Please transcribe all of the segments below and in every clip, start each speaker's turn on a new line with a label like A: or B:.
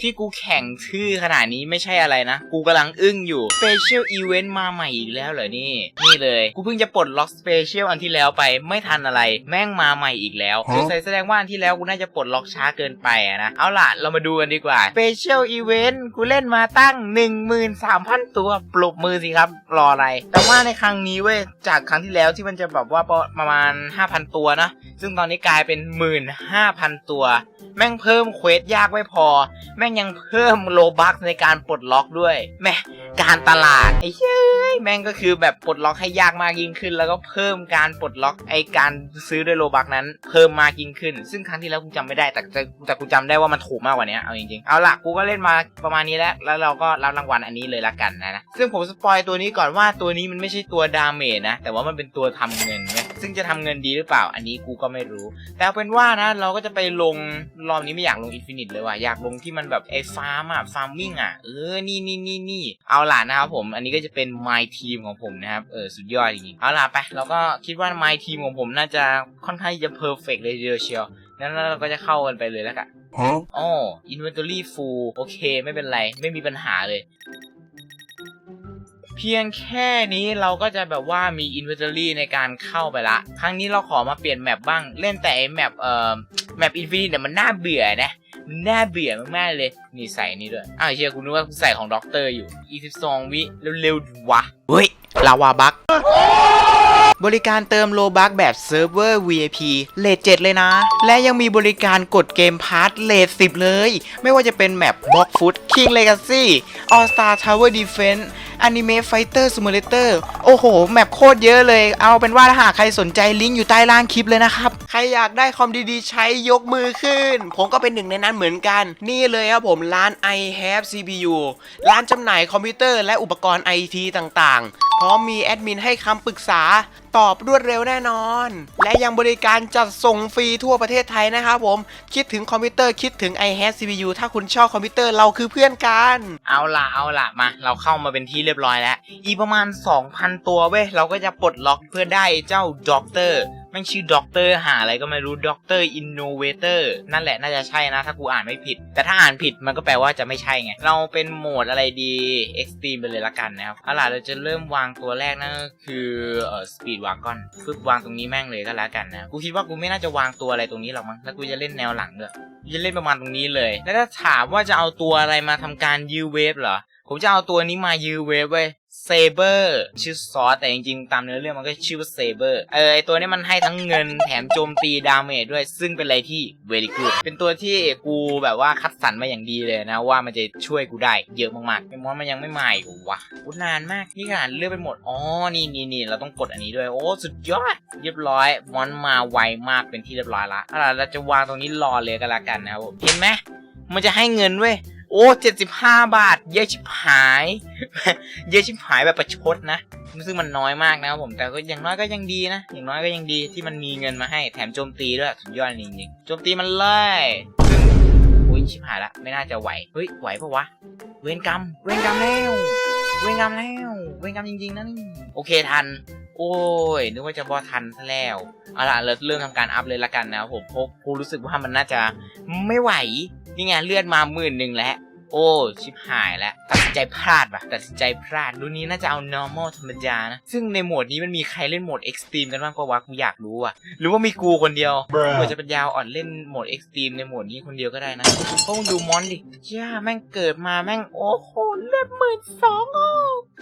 A: ที่กูแข่งชื่อขนาดนี้ไม่ใช่อะไรนะ กูกำลังอึ้งอยู่ Special Event มาใหม่อีกแล้วเหรอนี่ นี่เลย กูเพิ่งจะปลดล็อก Special อันที่แล้วไปไม่ทันอะไร แม่งมาใหม่อีกแล้ว
B: ฮะ
A: สงสัยแสดงว่าอันที่แล้วกูน่าจะปลดล็อกช้าเกินไปอะนะ เอาล่ะ เรามาดูกันดีกว่า Special Event กูเล่นมาตั้ง 13,000 ตัว ปลุกมือสิครับ รออะไร แต่ว่าในครั้งนี้เว้ย จากครั้งที่แล้วที่มันจะแบบว่าประมาณ 5,000 ตัวนะ ซึ่งตอนนี้กลายเป็น 15,000 ตัว แม่งเพิ่มเควสยากไม่พอแม่งยังเพิ่มโลบัคในการปลดล็อกด้วยแม่การตลาดไอ้เช้ยแม่งก็คือแบบปลดล็อกให้ยากมากยิ่งขึ้น แล้วก็เพิ่มการปลดล็อกไอ้การซื้อด้วยโลบัคนั้น เพิ่มมากยิ่งขึ้น ซึ่งครั้งที่แล้วกูจำไม่ได้แต่แต่กูจำได้ว่ามันถูกมากกว่านี้เอาจริงๆเอาล่ะกูก็เล่นมาประมาณนี้แล้วแล้วเราก็รับรางวัลอันนี้เลยละกันนะนะซึ่งผมสปอยตัวนี้ก่อนว่าตัวนี้มันไม่ใช่ตัวดาเมจนะแต่ว่ามันเป็นตัวทำเงินเว้ย ซึ่งจะทำเงินดีหรือเปล่า อันนี้กูก็ไม่รู้ แต่เอาเป็นว่านะ เราก็จะไปลงรอบนี้ไม่อยากลงอินฟินิตเลยว่ะ อยากลงที่มันแบบไอ้ฟาร์มอะฟาร์มมิ่งอะเออ นี่นี่นี่นี่เอาล่ะนะครับผม อันนี้ก็จะเป็น my team ของผมนะครับ เออ สุดยอดจริงๆเอาล่ะไป เราก็คิดว่า my team ของผมน่าจะค่อนข้างจะ perfect เลยทีเดียวเชียวงั้นเราก็จะเข้ากันไปเลยแล้วกัน
B: Huh?
A: อ๋อ inventory full โอเค ไม่เป็นไร ไม่มีปัญหาเลย เพียงแค่นี้เราก็จะแบบว่ามีอินเวนทอรี่ในการเข้าไปละ ครั้งนี้เราขอมาเปลี่ยนแมปบ้าง เล่นแต่ไอ้แมปเอ่อแมปอินฟินิตเนี่ยมันน่าเบื่อนะ มันน่าเบื่อมากๆเลย นี่ใส่นี่ด้วย อ้าวเชียกูนึกว่าใส่ของด็อกเตอร์อยู่22วิ เร็วๆวะ เฮ้ย ลาวาบัก บริการเติมโลบักแบบเซิร์ฟเวอร์ VIP เลท7เลยนะ และยังมีบริการกดเกมพาร์ทเลท10 เลย ไม่ว่าจะเป็นแมปบล็อกฟุต King Legacy All Star Tower Defense Anime Fighter Simulator โอ้โห แมปโคตรเยอะเลย เอาเป็นว่าถ้าหากใครสนใจลิงก์อยู่ใต้ล่างคลิปเลยนะครับ ใครอยากได้คอมดีๆ ใช้ยกมือขึ้น ผมก็เป็นหนึ่งในนั้นเหมือนกัน นี่เลยครับผมร้าน i have CPU ร้านจำหน่ายคอมพิวเตอร์และอุปกรณ์ IT ต่างๆ พร้อมมีแอดมินให้คำปรึกษาตอบรวดเร็วแน่นอน และยังบริการจัดส่งฟรีทั่วประเทศไทยนะครับผม คิดถึงคอมพิวเตอร์คิดถึง i h a v e CPU ถ้าคุณชอบคอมพิวเตอร์เราคือเพื่อนกัน เอาล่ะเอาล่ะมา เราเข้ามาเป็นที่เรียบร้อยแล้ว อีประมาณ 2,000 ตัวเว้ย เราก็จะปลดล็อกเพื่อได้เจ้าด็อกเตอร์ แม่งชื่อด็อกเตอร์หาอะไรก็ไม่รู้ด็อกเตอร์อินโนเวเตอร์นั่นแหละน่าจะใช่นะถ้ากูอ่านไม่ผิด แต่ถ้าอ่านผิดมันก็แปลว่าจะไม่ใช่ไง เราเป็นโหมดอะไรดี Extreme ไปเลยละกันนะครับเอาล่ะเราจะเริ่มวางตัวแรกนั่นก็คือเอ่อสปีดวางก้อนฝึกวางตรงนี้แม่งเลยก็แล้วกันนะกูคิดว่ากูไม่น่าจะวางตัวอะไรตรงนี้หรอกมั้งแล้วกูจะเล่นแนวหลังด้วยกูจะเล่นประมาณตรงนี้เลย แล้วถ้าถามว่าจะเอาตัวอะไรมาทำการยื้อเวฟเหรอ ผมจะเอาตัวนี้มายื้อเวฟเว้ยเซเบอร์ชื่อซอสแต่จริงๆ ตามเนื้อเรื่องมันก็ชื่อว่าเซเบอร์เออไอตัวนี้มันให้ทั้งเงินแถมโจมตีดาเมจด้วย ซึ่งเป็นอะไรที่ very good เป็นตัวที่กูแบบว่าคัดสรรมาอย่างดีเลยนะ ว่ามันจะช่วยกูได้เยอะมากๆเป็นมอนมันยังไม่มาอีกวะกูนานมากนี่ขนาดเลือกไปหมดอ๋อนี่นี่นี่เราต้องกดอันนี้ด้วยโอ้สุดยอด เรียบร้อยมอนมาไวมากเป็นที่เรียบร้อยละเอาล่ะเราจะวางตรงนี้รอเลยก็แล้วกันนะครับผมเห็นไหมมันจะให้เงินเว้ย โอ้เจ็ดสิบห้าบาท เยอะชิบหาย เยอะชิบหายแบบประชดนะซึ่งมันน้อยมากนะครับผมแต่ก็อย่างน้อยก็ยังดีนะ อย่างน้อยก็ยังดีที่มันมีเงินมาให้แถมโจมตีด้วยสุดยอดจริงๆโจมตีมันเลยซึ่งโอ้ยชิบหายละ ไม่น่าจะไหวเฮ้ยไหวปะวะ เวรกรรม เวรกรรมแล้ว เวรกรรมแล้ว เวรกรรมจริงๆนะนี่โอเคทัน โอ้ยนึกว่าจะบอทันซะแล้วเอาล่ะเราเริ่มทำการอัพเลยละกันนะครับผมเพราะกูรู้สึกว่ามันน่าจะไม่ไหว นี่ไงเลือดมาหมื่นหนึ่งแล้ว โอ้ชิบหายแล้วตัดสินใจพลาดว่ะตัดสินใจพลาดรุ่นนี้น่าจะเอา normal ธรรมดานะ ซึ่งในโหมดนี้มันมีใครเล่นโหมด extreme กันบ้างปะวะกูอยากรู้อะ หรือว่ามีกูคนเดียว
B: Bruh.
A: เผื่อจะเป็นยาวอ่อนเล่นโหมด extreme ในโหมดนี้คนเดียวก็ได้นะเพราะมึงดูมอนดิย่าแม่งเกิดมาแม่งโอ้โหเลือดหมื่นสองอะ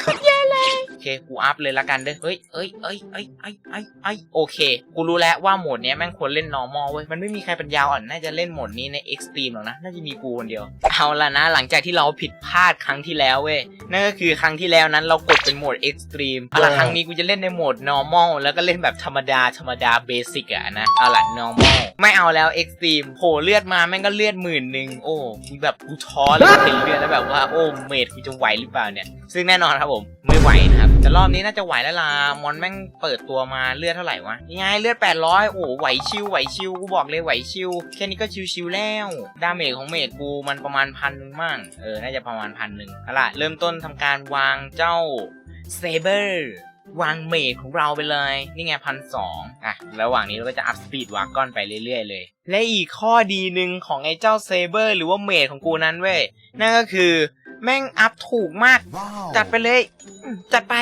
A: โคตรแย่เลยโอเคกูอัพเลยละกันเด้อเฮ้ยเอ้ยเอ้ยเอ้ยเอ้ยเอ้ยเอ้ยโอเค กูรู้แล้วว่าโหมดเนี้ยแม่งควรเล่น normal เว้ยมันไม่มีใครเป็นยาวอ่อนน่าจะเล่นโหมดนี้ใน extreme หรอกนะน่าจะมีกูคนเดียวเอาละนะหลังจากที่เราผิดพลาดครั้งที่แล้วเว้ยนั่นก็คือครั้งที่แล้วนั้นเรากดเป็นโหมด extreme เอาละครั้งนี้กูจะเล่นในโหมด normal แล้วก็เล่นแบบธรรมดาธรรมดา basic อะนะเอาละ normal ไม่เอาแล้ว extreme โหเลือดมาแม่งก็เลือดหมื่นหนึ่งโอ้กูแบบกูท้อเลยเห็นเลือดแล้วแบบว่าโอ้เมดกูจะไหวหรือเปล่าเนี่ย ซึ่งแน่นอนครับผมไม่ไหวนะครับแต่รอบนี้น่าจะไหวแล้วล่ะมอนแม่งเปิดตัวมาเลือดเท่าไหร่วะยังไงเลือด 800 โอ้ไหวชิวไหวชิวกูบอกเลยไหวชิวแค่นี้ก็ชิวๆแล้ว ดาเมจของเมจกูมันประมาณพันหนึ่งมั่งเออน่าจะประมาณพันหนึ่งเอาล่ะเริ่มต้นทำการวางเจ้าเซเบอร์วางเมดของเราไปเลย นี่ไงพันสองอะระหว่างนี้เราก็จะอัพสปีดวากอนไปเรื่อยๆเลย และอีกข้อดีหนึ่งของไอ้เจ้าเซเบอร์หรือว่าเมดของกูนั้นเว้ยนั่นก็คือ แม่งอัพถูกมาก จัดไปเลยอืมจัดไป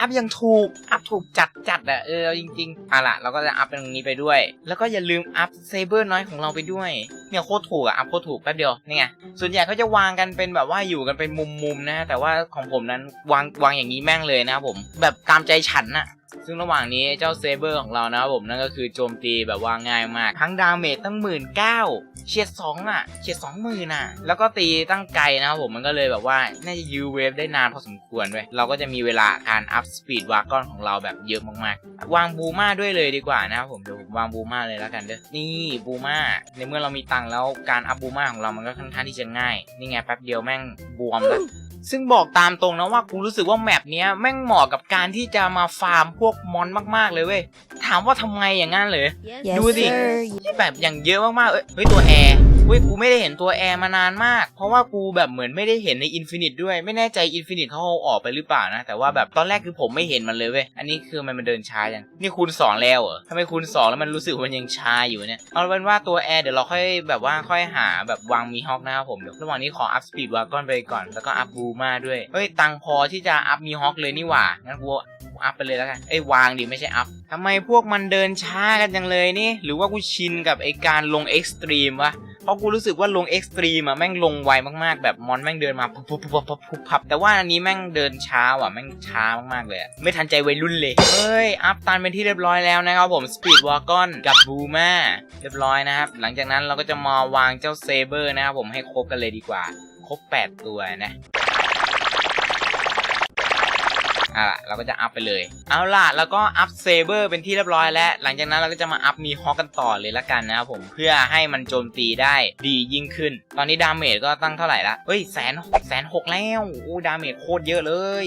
A: อัพยังถูก อัพถูกจัดจัดอะเออเอาจริงๆอะล่ะเราก็จะอัพเป็นตรงนี้ไปด้วย แล้วก็อย่าลืมอัพเซเบอร์น้อยของเราไปด้วย เนี่ยโคตรถูกอะอัพโคตรถูกแป๊บเดียวนี่ไงส่วนใหญ่เขาจะวางกันเป็นแบบว่าอยู่กันเป็นมุมๆนะ แต่ว่าของผมนั้นวางวางอย่างนี้แม่งเลยนะครับผม แบบตามใจฉันน่ะ ซึ่งระหว่างนี้เจ้าเซเบอร์ของเรานะครับผมนั่นก็คือโจมตีแบบว่าง่ายมาก ทั้งดาเมจตั้งหมื่นเก้าเฉียดสองอะเฉียดสองหมื่นอะ แล้วก็ตีตั้งไกลนะครับผมมันก็เลยแบบว่า น่าจะยื้อเวฟได้นานพอสมควรด้วยเราก็จะมีเวลาการอัพสปีดวากอนของเราแบบเยอะมากๆ วางบูมาด้วยเลยดีกว่านะครับผมเดี๋ยวผมวางบูมาเลยแล้วกันเด้อนี่บูมาในเมื่อเรามีตังค์แล้วการอัพบูมาของเรามันก็ค่อนข้างที่จะง่ายนี่ไงแป๊บเดียวแม่งบวมแล้ว ซึ่งบอกตามตรงนะว่ากูรู้สึกว่าแมปเนี้ยแม่งเหมาะกับการที่จะมาฟาร์มพวกมอนมากๆเลยเว้ย ถามว่าทำไมอย่างนั้นเลย
B: Yes,
A: Do the-
B: sir.
A: ที่แบบอย่างเยอะมากๆเอ้ยเฮ้ยตัวแอร์ เฮ้ยกูไม่ได้เห็นตัวแอร์มานานมาก เพราะว่ากูแบบเหมือนไม่ได้เห็นในอินฟินิตด้วยไม่แน่ใจอินฟินิตเขาเอาออกไปหรือเปล่านะ แต่ว่าแบบตอนแรกคือผมไม่เห็นมันเลยเว้ยอันนี้คือมันมันเดินช้าจังนี่คูณสองแล้วเหรอทำไมคูณสองแล้วมันรู้สึกมันยังช้าอยู่เนี่ยเอาเป็นว่าตัวแอร์เดี๋ยวเราค่อยแบบว่าค่อยหาแบบวางมีฮอกนะครับผมเดี๋ยวระหว่างนี้ขออัพสปีดวากอนไปก่อนแล้วก็อัพบูมาด้วยเฮ้ยตังพอที่จะอัพมีฮอกเลยนี่หว่างั้นกูอัพไปเลยแล้วกันเอ้ยวางดิไม่ใช่อัพทำไมพวกมันเดินช้ากันจังเลยนี่ หรือว่ากูชินกับไอการลงเอ็กซ์ตรีมวะ เพราะกูรู้สึกว่าลงเอ็กซ์ตรีมอะแม่งลงไวมากๆ แบบมอนแม่งเดินมาปุ๊บปุ๊บปุ๊บปุ๊บปุ๊บพับแต่ว่าอันนี้แม่งเดินช้าว่ะแม่งช้ามากๆเลยอะไม่ทันใจวัยรุ่นเลย เฮ้ย อัพตันเป็นที่เรียบร้อยแล้วนะครับผมสปีดวอร์กอนกับบูมาเรียบร้อยนะครับ หลังจากนั้นเราก็จะมาวางเจ้าเซเบอร์นะครับผมให้ครบกันเลยดีกว่า ครบ 8 ตัวนะ อะเราก็จะอัพไปเลย เอาล่ะแล้วก็อัพเซเบอร์เป็นที่เรียบร้อยแล้ว หลังจากนั้นเราก็จะมาอัพมีฮอคกันต่อเลยละกันนะครับผมเพื่อให้มันโจมตีได้ดียิ่งขึ้น ตอนนี้ดาเมจก็ตั้งเท่าไหร่ละเฮ้ยแสนแสนหกแล้วโอ้ดาเมจโคตรเยอะเลย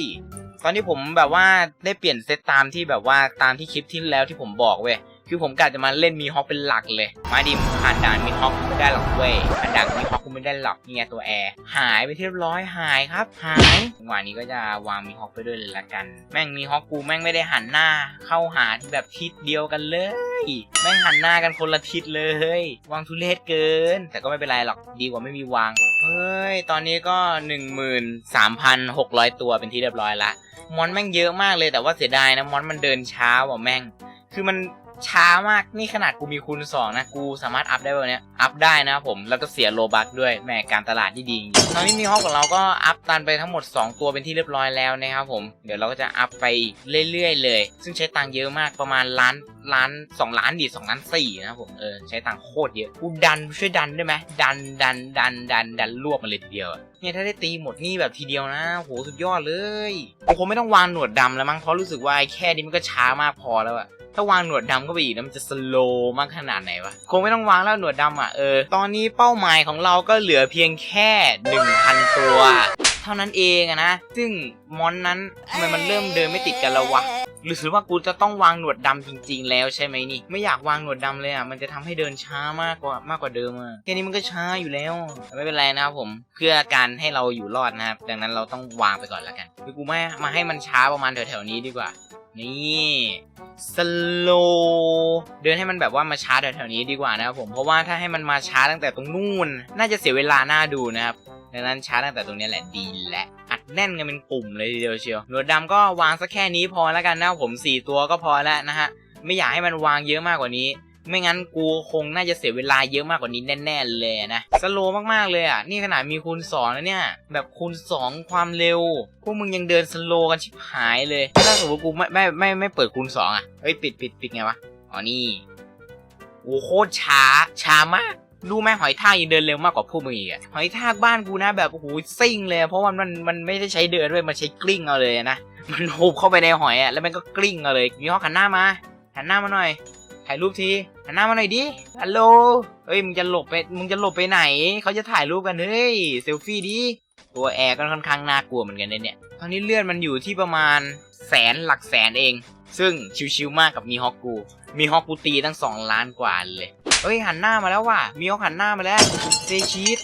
A: ตอนนี้ผมแบบว่าได้เปลี่ยนเซตตามที่แบบว่าตามที่คลิปที่แล้วที่ผมบอกเว้ย คือผมกะจะมาเล่นมีฮอคเป็นหลักเลย มาดิมผ่านด่านมีฮอคกูไม่ได้หรอกเว้ยผ่านด่านมีฮอคกูไม่ได้หรอกนี่ไงตัวแอร์หายไปทีเรียบร้อยหายครับ หายจังหวะนี้ก็จะวางมีฮอคไปด้วยเลยละกัน แม่งมีฮอคกูแม่งไม่ได้หันหน้า เข้าหาที่แบบทิศเดียวกันเลยแม่งหันหน้ากันคนละทิศเลยวางทุเรศเกิน แต่ก็ไม่เป็นไรหรอกดีกว่าไม่มีวางเฮ้ยตอนนี้ก็ 13,600 ตัวเป็นที่เรียบร้อยละมอนแม่งเยอะมากเลยแต่ว่าเสียดายนะมอนมันเดินช้าว่ะแม่ง คือมัน ช้ามากนี่ขนาดกูมีคูณ2นะ กูสามารถอัพได้แบบเนี้ยอัพได้นะครับผมแล้วก็เสียโลบัคด้วยแหมการตลาดที่ดีจริงตอนนี้มีฮอกของเราก็อัพตันไปทั้งหมด 2 ตัวเป็นที่เรียบร้อยแล้วนะครับผมเดี๋ยวเราก็จะอัพไปเรื่อยๆเลย ซึ่งใช้ตังค์เยอะมากประมาณล้านล้าน2ล้านดิ2ล้าน4นะครับผมเออใช้ตังค์โคตรเยอะกูดันช่วยดันได้ไหมดันดันดันดันดันรวบมาเลยทีเดียวเนี่ยถ้าได้ตีหมดนี่แบบทีเดียวนะโหสุดยอดเลยกูคงไม่ต้องวางหนวดดำแล้วมั้งเพราะรู้สึกว่าไอ้แค่นี้มันก็ช้ามากพอแล้วอะ ถ้าวางหนวดดำเข้าไปอีกนะมันจะสโลว์มากขนาดไหนวะ คงไม่ต้องวางแล้วหนวดดำอะเออ ตอนนี้เป้าหมายของเราก็เหลือเพียงแค่ 1,000 ตัว เท่านั้นเองอะนะ ซึ่งมอนนั้นทำไมมันเริ่มเดินไม่ติดกันแล้ววะหรือว่ากูจะต้องวางหนวดดำจริง ๆ แล้วใช่ไหมนี่ ไม่อยากวางหนวดดำเลยอะมันจะทำให้เดินช้ามากกว่ามากกว่าเดิมอะแค่นี้มันก็ช้าอยู่แล้ว ไม่เป็นไรนะครับผมเพื่อการให้เราอยู่รอดนะครับดังนั้นเราต้องวางไปก่อนแล้วกันคือกูไม่มาให้มันช้าประมาณแถวๆนี้ดีกว่า นี่สโลเดินให้มันแบบว่ามาช้าแถวๆนี้ดีกว่านะครับผมเพราะว่าถ้าให้มันมาช้าตั้งแต่ตรงนู่น น่าจะเสียเวลาหน้าดูนะครับดังนั้นช้าตั้งแต่ตรงนี้แหละดีแหละอัดแน่นกันเป็นกลุ่มเลยทีเดียวเชียวหนวดดำก็วางสักแค่นี้พอแล้วกันนะผม 4 ตัวก็พอแล้วนะฮะไม่อยากให้มันวางเยอะมากกว่านี้ ไม่งั้นกูคงน่าจะเสียเวลาเยอะมากกว่านี้แน่ๆเลยนะสโลมากๆเลยอะ นี่ขนาดมีคูณ2แล้วเนี่ย แบบคูณ 2 ความเร็ว พวกมึงยังเดินสโลกันชิบหายเลย ถ้าสมมติกูไม่ไม่ไม่ไม่เปิดคูณ 2 อะเอ้ยปิดปิดปิดไงวะ อ๋อนี่โอ้โคตรช้า ช้ามากรู้ไหมหอยทากยังเดินเร็วมากกว่าพวกมึงอีกอะหอยทากบ้านกูนะแบบโอ้โหซิ่งเลย เพราะว่ามันมันไม่ได้ใช้เดินด้วยมันใช้กลิ้งเอาเลยนะมันหุบเข้าไปในหอยอะแล้วมันก็กลิ้งเอาเลยมีฮอกหันหน้ามาหันหน้ามาหน่อย ถ่ายรูปทีหันหน้ามาหน่อยดิฮัลโหลเฮ้ยมึงจะหลบไปมึงจะหลบไปไหนเขาจะถ่ายรูปกันเฮ้ยเซลฟี่ดิตัวแอร์ก็ค่อนข้างน่ากลัวเหมือนกันเนี่ยตอนนี้เลื่อนมันอยู่ที่ประมาณแสนหลักแสนเอง ซึ่งชิวๆมากกับมีฮอกกู มีฮอกกูตีตั้ง 2 ล้านกว่าเลยเฮ้ยหันหน้ามาแล้วว่ะมีฮอกหันหน้ามาแล้วเซชีส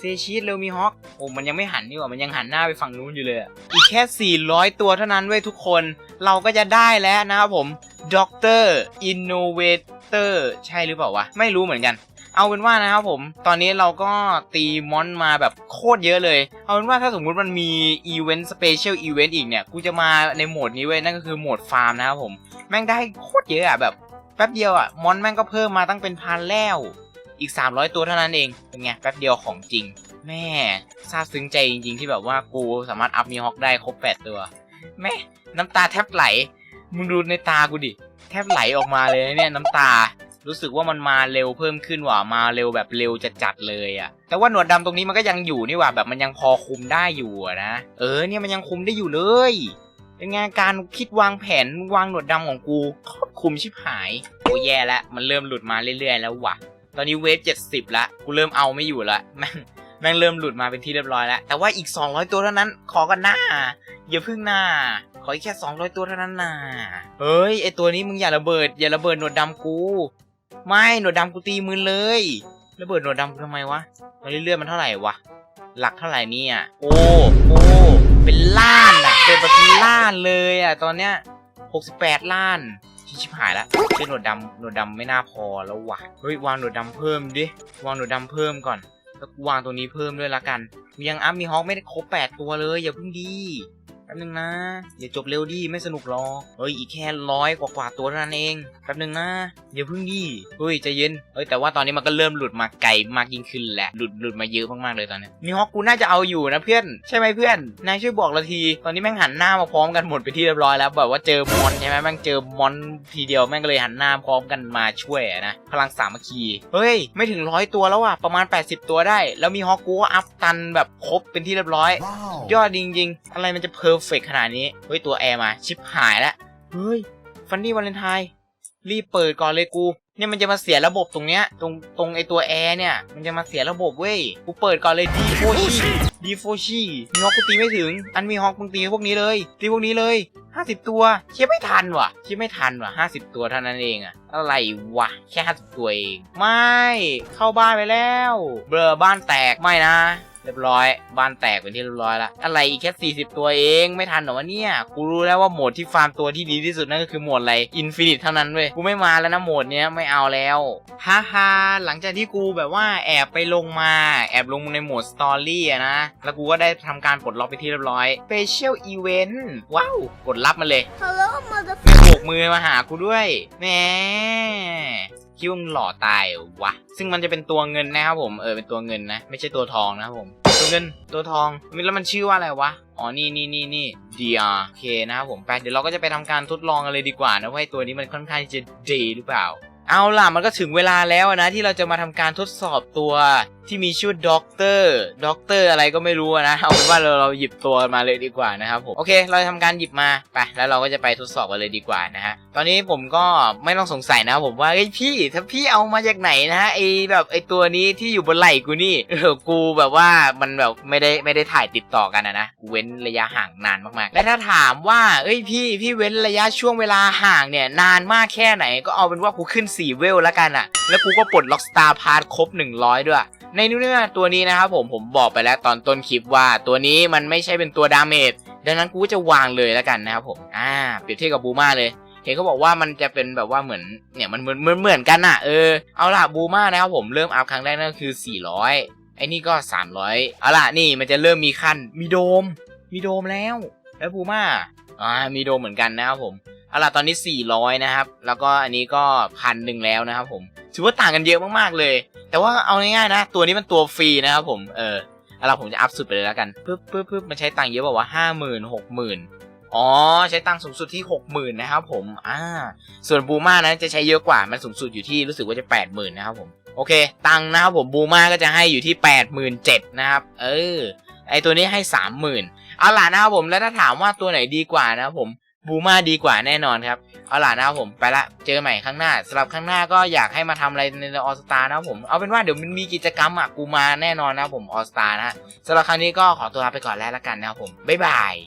A: เซชีสเร็วมีฮอกโอ้มันยังไม่หันนี่หว่า มันยังหันหน้าไปฝั่งนู้นอยู่เลยอะอีกแค่ 400 ตัวเท่านั้นเว้ยทุกคน เราก็จะได้แล้วนะครับผมด็อกเตอร์อินโนเวเตอร์ใช่หรือเปล่าวะ ไม่รู้เหมือนกันเอาเป็นว่านะครับผม ตอนนี้เราก็ตีมอนมาแบบโคตรเยอะเลย เอาเป็นว่าถ้าสมมุติมันมีอีเวนต์สเปเชียลอีเวนต์อีกเนี่ย กูจะมาในโหมดนี้เว้ย นั่นก็คือโหมดฟาร์มนะครับผม แม่งได้โคตรเยอะอะแบบ แป๊บเดียวอะมอนแม่งก็เพิ่มมาตั้งเป็นพันแล้ว อีก 300 ตัวเท่านั้นเอง เป็นไง แป๊บเดียวของจริง แม่ซาบซึ้งใจจริง ๆ ที่แบบว่ากูสามารถอัพมีฮอกได้ครบ 8 ตัว แม่น้ำตาแทบไหล มึงดูในตากูดิ แทบไหลออกมาเลยเนี่ยน้ำตา รู้สึกว่ามันมาเร็วเพิ่มขึ้นว่ะ มาเร็วแบบเร็วจะจัดเลยอะแต่ว่าหนวดดำตรงนี้มันก็ยังอยู่นี่หว่าแบบมันยังพอคุมได้อยู่นะ เออเนี่ยมันยังคุมได้อยู่เลยเป็นไงการคิดวางแผนวางหนวดดำของกูครอบคุมชิบหาย โอ้แย่แล้วมันเริ่มหลุดมาเรื่อยๆแล้วว่ะ ตอนนี้เวฟเจ็ดสิบละกูเริ่มเอาไม่อยู่ละแม่งแม่งเริ่มหลุดมาเป็นที่เรียบร้อยแล้ว แต่ว่าอีก 200 ตัวเท่านั้น ขอกันหน้าอย่าพึ่งหน้า ขออีกแค่ 200 ตัวเท่านั้นนะเฮ้ยไอตัวนี้มึงอย่าระเบิด อย่าระเบิดหนวดดำกู ไม่หนวดดำกูตีมือเลย ระเบิดหนวดดำกูทำไมวะตอนเลือดมันเท่าไหร่วะหลักเท่าไหร่เนี่ยโอ้โอ้เป็นล้านอะเป็นแบบเป็นล้านเลยอะตอนเนี้ย68ล้าน ชิบหายละเช่นหนวดดำหนวดดำไม่น่าพอแล้วว่ะเฮ้ยวางหนวดดำเพิ่มดิวางหนวดดำเพิ่มก่อนแล้ววางตัวนี้เพิ่มด้วยละกัน ยังอัพมีฮอกไม่ได้ครบแปดตัวเลยอย่าเพิ่งดี ป๊บนึงนะอย่าจบเร็วดิไม่สนุกหรอกเฮ้ยอีกแค่ร้อยกว่าๆตัวเท่านั้นเองแป๊บนึงนะอย่าเพิ่งดีเฮ้ยใจเย็นเฮ้ยแต่ว่าตอนนี้มันก็เริ่มหลุดมาไกลมากยิ่งขึ้นแหละหลุดหลุดมาเยอะมากๆเลยตอนนี้มีฮอกกูน่าจะเอาอยู่นะเพื่อนใช่ไหมเพื่อนนายช่วยบอกเราทีตอนนี้แม่งหันหน้ามาพร้อมกันหมดไปที่เรียบร้อยแล้วแบบว่าเจอมอนใช่ไหมแม่งเจอมอนทีเดียวแม่งก็เลยหันหน้าพร้อมกันมาช่วยอะนะพลังสามัคคีเฮ้ยไม่ถึงร้อยตัวแล้วอะประมาณ 80 ตัวได้ แล้วมีฮอกกูก็อัพตันแบบครบเป็นที่เรียบร้อย
B: Wow.
A: ยอดจริงๆอะไรมันจะเพอร์เฟกขนาดนี้ เฮ้ย ตัวแอร์มา ชิปหายแล้วเฮ้ย ฟันนี่วาเลนไทน์รีบเปิดก่อนเลยกู เนี่ยมันจะมาเสียระบบตรงเนี้ย ตรงตรงไอตัวแอร์เนี่ย มันจะมาเสียระบบเว้ย กูเปิดก่อนเลยดีโฟชีดีโฟชีมีฮอกกูตีไม่ถึง อันมีฮอกมึงตีพวกนี้เลย ตีพวกนี้เลย50ตัว เชียไม่ทันว่ะ เชียไม่ทันว่ะ50ตัวเท่านั้นเองอะอะไรวะ แค่50ตัวเอง ไม่ เข้าบ้านไปแล้ว เบลอบ้านแตก ไม่นะ เรียบร้อย บ้านแตกเป็นที่เรียบร้อยละอะไรอีกแค่40 ตัวเองไม่ทันเหรอวะเนี่ย กูรู้แล้วว่าโหมดที่ฟาร์มตัวที่ดีที่สุดนั่นก็คือโหมดอะไรอินฟินิตเท่านั้นเว้ยกูไม่มาแล้วนะโหมดเนี้ยไม่เอาแล้วฮ่าฮ่าหลังจากที่กูแบบว่าแอบไปลงมา แอบลงในโหมดสตอรี่อะนะ แล้วกูก็ได้ทำการปลดล็อกไปที่เรียบร้อย Special Event ว้าวกดรับมาเลย
C: Hello, mother.
A: ไม่โบกมือมาหากูด้วยแหม คิดว่ามึงหล่อตายวะ ซึ่งมันจะเป็นตัวเงินนะครับผม เออ เป็นตัวเงินนะ ไม่ใช่ตัวทองนะครับผม ตัวเงิน ตัวทอง แล้วมันชื่อว่าอะไรวะ อ๋อ นี่นี่นี่นี่ DR โอเคนะครับผม ไป เดี๋ยวเราก็จะไปทำการทดลองกันเลยดีกว่านะว่าตัวนี้มันค่อนข้างจะดีหรือเปล่า เอาล่ะมันก็ถึงเวลาแล้วนะที่เราจะมาทำการทดสอบตัวที่มีชื่อด็อกเตอร์ด็อกเตอร์อะไรก็ไม่รู้นะเอาเป็นว่าเราเราหยิบตัวมาเลยดีกว่านะครับผมโอเค เราจะทำการหยิบมาไปแล้วเราก็จะไปทดสอบกันเลยดีกว่านะฮะตอนนี้ผมก็ไม่ต้องสงสัยนะผมว่าเฮ้พี่ถ้าพี่เอามาจากไหนนะฮะไอแบบไอตัวนี้ที่อยู่บนไหล่กูนี่เออกูแบบว่ามันแบบไม่ได้ไม่ได้ถ่ายติดต่อกันนะนะเว้นระยะห่างนานมากๆ และถ้าถามว่าเอ้ยพี่พี่เว้นระยะช่วงเวลาห่างเนี่ยนานมากแค่ไหนก็เอาเป็นว่ากูขึ้น4 เวลแล้วกันอะแล้วกูก็ปลดล็อกสตาร์พาร์ทครบ 100 ด้วย ในเนื้อตัวนี้นะครับผมผมบอกไปแล้วตอนต้นคลิปว่าตัวนี้มันไม่ใช่เป็นตัวดาเมจดังนั้นกูจะวางเลยแล้วกันนะครับผมอ่าเปรียบเทียบกับบูมาเลยเห็นเขาบอกว่ามันจะเป็นแบบว่าเหมือนเนี่ยมันเหมือนเหมือนเหมือนกันอะเออเอาล่ะบูมานะครับผมเริ่มอัพครั้งแรกนั่นคือ 400 ไอ้นี่ก็ 300 เอาล่ะนี่มันจะเริ่มมีขั้นมีโดม มีโดมแล้ว แล้วบูมา อ่ามีโดมเหมือนกันนะครับผมเอาล่ะตอนนี้ 400 นะครับ แล้วก็อันนี้ก็พันหนึ่งแล้วนะครับผมถือว่าต่างกันเยอะมากๆเลย แต่ว่าเอาง่ายๆนะ ตัวนี้มันตัวฟรีนะครับผมเออเอาล่ะผมจะอัพสุดไปเลยแล้วกันปึ๊บปึ๊บปึ๊บมันใช้ตังค์เยอะบอกว่าห้าหมื่นหกหมื่นอ๋อ ใช้ตังค์สูงสุดที่หกหมื่นนะครับผม อ่า ส่วนบูมานั้นจะใช้เยอะกว่า มันสูงสุดอยู่ที่รู้สึกว่าจะแปดหมื่นนะครับผม โอเค ตังค์นะครับผมบูมาก็จะให้อยู่ที่แปดหมื่นเจ็ดนะครับ เออ ไอตัวนี้ให้สามหมื่นเอาล่ะนะครับผมแล้วถ้าถามว่าตัวไหนดีกว่านะครับผมบูมาดีกว่าแน่นอนครับ เอาล่ะนะครับผมไปละเจอใหม่ข้างหน้าสำหรับข้างหน้าก็อยากให้มาทำอะไรในออสตานะครับผมเอาเป็นว่าเดี๋ยวมันมีกิจกรรมอะกูมาแน่นอนนะครับผมออสตานะฮะสำหรับครั้งนี้ก็ขอตัวลาไปก่อนแล้วละกันนะครับผมบ๊ายบาย